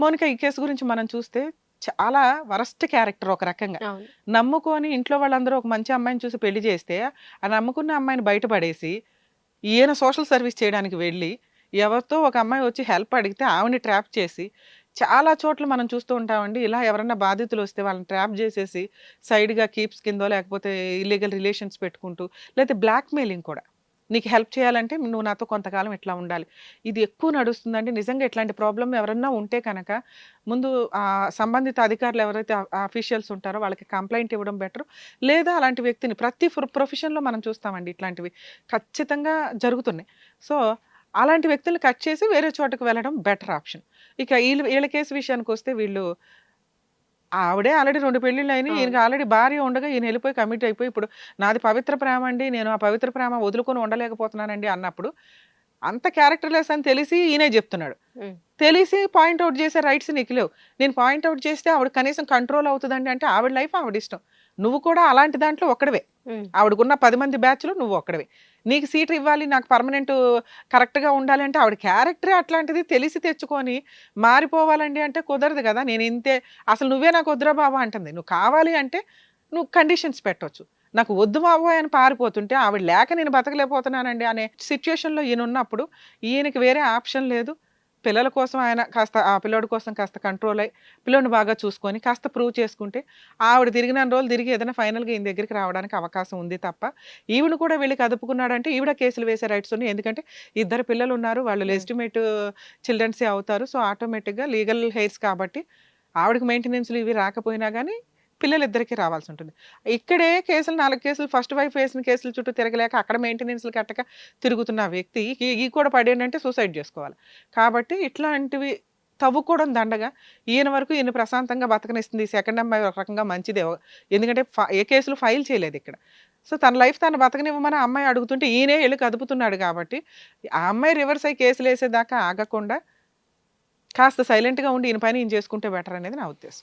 Monica ఈ case గురించి మనం చూస్తే చాలా వరస్ట్ క్యారెక్టర్ ఒక రకంగా. నమ్ముకొని ఇంట్లో వాళ్ళందరూ ఒక మంచి అమ్మాయిని చూసి పెళ్ళి చేస్తే ఆ నమ్ముకున్న అమ్మాయిని బయటపడేసి ఈయన సోషల్ సర్వీస్ చేయడానికి వెళ్ళి ఎవరితో ఒక అమ్మాయి వచ్చి హెల్ప్ అడిగితే ఆవిడని ట్రాప్ చేసి చాలా చోట్ల మనం చూస్తూ ఉంటామండి. ఇలా ఎవరైనా బాధితులు వస్తే వాళ్ళని ట్రాప్ చేసేసి సైడ్గా కీప్స్ కిందో లేకపోతే ఇల్లీగల్ రిలేషన్స్ పెట్టుకుంటూ లేకపోతే బ్లాక్మెయిలింగ్ కూడా. నీకు హెల్ప్ చేయాలంటే నువ్వు నాతో కొంతకాలం ఇట్లా ఉండాలి. ఇది ఎక్కువ నడుస్తుందండి నిజంగా ఇట్లాంటి ప్రాబ్లం ఎవరన్నా ఉంటే కనుక ముందు ఆ సంబంధిత అధికారులు ఎవరైతే అఫీషియల్స్ ఉంటారో వాళ్ళకి కంప్లైంట్ ఇవ్వడం బెటర్. లేదా అలాంటి వ్యక్తిని ప్రతి ప్రొఫెషన్లో మనం చూస్తామండి ఇట్లాంటివి. ఖచ్చితంగా జరుగుతున్నాయి. సో అలాంటి వ్యక్తులు కట్ చేసి వేరే చోటకు వెళ్ళడం బెటర్ ఆప్షన్. ఇక వీళ్ళు వీళ్ళ కేసు విషయానికి వస్తే వీళ్ళు ఆవిడే ఆల్రెడీ రెండు పెళ్ళిళ్ళు అయినాయి. ఈయనకి ఆల్రెడీ భార్య ఉండగా ఈయన వెళ్ళిపోయి కమిట్ అయిపోయి ఇప్పుడు నాది పవిత్ర ప్రేమ అండి నేను ఆ పవిత్ర ప్రేమ వదులుకొని ఉండలేకపోతున్నానండి అన్నప్పుడు అంత క్యారెక్టర్లెస్ అని తెలిసి ఈయనే చెప్తున్నాడు. తెలిసి పాయింట్ అవుట్ చేసే రైట్స్ నీకు లేవు. నేను పాయింట్ అవుట్ చేస్తే ఆవిడ కనీసం కంట్రోల్ అవుతుందండి అంటే ఆవిడ లైఫ్ ఆవిడ ఇష్టం. నువ్వు కూడా అలాంటి దాంట్లో ఒక్కడవే. ఆవిడకున్న పది మంది బ్యాచ్లో నువ్వు ఒక్కడవే నీకు సీట్ ఇవ్వాలి నాకు పర్మనెంట్ కరెక్ట్గా ఉండాలి అంటే ఆవిడ క్యారెక్టరే అట్లాంటిది తెలిసి తెచ్చుకొని మారిపోవాలండి అంటే కుదరదు కదా. నేను ఇంతే అసలు నువ్వే నాకు వద్దురా బాబా అంటుంది. నువ్వు కావాలి అంటే నువ్వు కండిషన్స్ పెట్టవచ్చు నాకు వద్దు బాబోయ్ అని పారిపోతుంటే ఆవిడ లేక నేను బతకలేకపోతున్నానండి అనే సిచ్యువేషన్లో ఈయన ఉన్నప్పుడు ఈయనకి వేరే ఆప్షన్ లేదు. పిల్లల కోసం ఆయన కాస్త ఆ పిల్లోడి కోసం కాస్త కంట్రోల్ అయ్యి పిల్లోడిని బాగా చూసుకొని కాస్త ప్రూవ్ చేసుకుంటే ఆవిడ తిరిగిన రోజులు తిరిగి ఏదైనా ఫైనల్గా ఈయన దగ్గరికి రావడానికి అవకాశం ఉంది తప్ప ఈవిడ కూడా వెళ్ళి కదుపుకున్నాడంటే ఈవిడ కేసులు వేసే రైట్స్ ఉన్నాయి. ఎందుకంటే ఇద్దరు పిల్లలు ఉన్నారు వాళ్ళు లెజిటిమేట్ చిల్డ్రన్సే అవుతారు. సో ఆటోమేటిక్గా లీగల్ హెయిర్స్ కాబట్టి ఆవిడకి మెయింటెనెన్స్లు ఇవి రాకపోయినా కానీ పిల్లలు ఇద్దరికీ రావాల్సి ఉంటుంది. ఇక్కడే కేసులు నాలుగు కేసులు ఫస్ట్ వైఫ్ వేసిన కేసులు చుట్టూ తిరగలేక అక్కడ మెయింటెనెన్స్లు కట్టక తిరుగుతున్న వ్యక్తి ఈ- కూడా పడేంటంటే సూసైడ్ చేసుకోవాలి. కాబట్టి ఇట్లాంటివి తవ్వుకోవడం దండగా. ఈయన వరకు ఈయన ప్రశాంతంగా బతకనిస్తుంది. సెకండ్ అమ్మాయి ఒక రకంగా మంచిదే. ఎందుకంటే ఏ కేసులు ఫైల్ చేయలేదు ఇక్కడ. సో తన లైఫ్ తను బతకనివ్వమని అమ్మాయి అడుగుతుంటే ఈయనే వెళ్ళి కదుపుతున్నాడు కాబట్టి ఆ అమ్మాయి రివర్స్ అయ్యి కేసులు వేసేదాకా ఆగకుండా కాస్త సైలెంట్గా ఉండి ఈయన పైన ఈయన చేసుకుంటే బెటర్ అనేది నా ఉద్దేశం.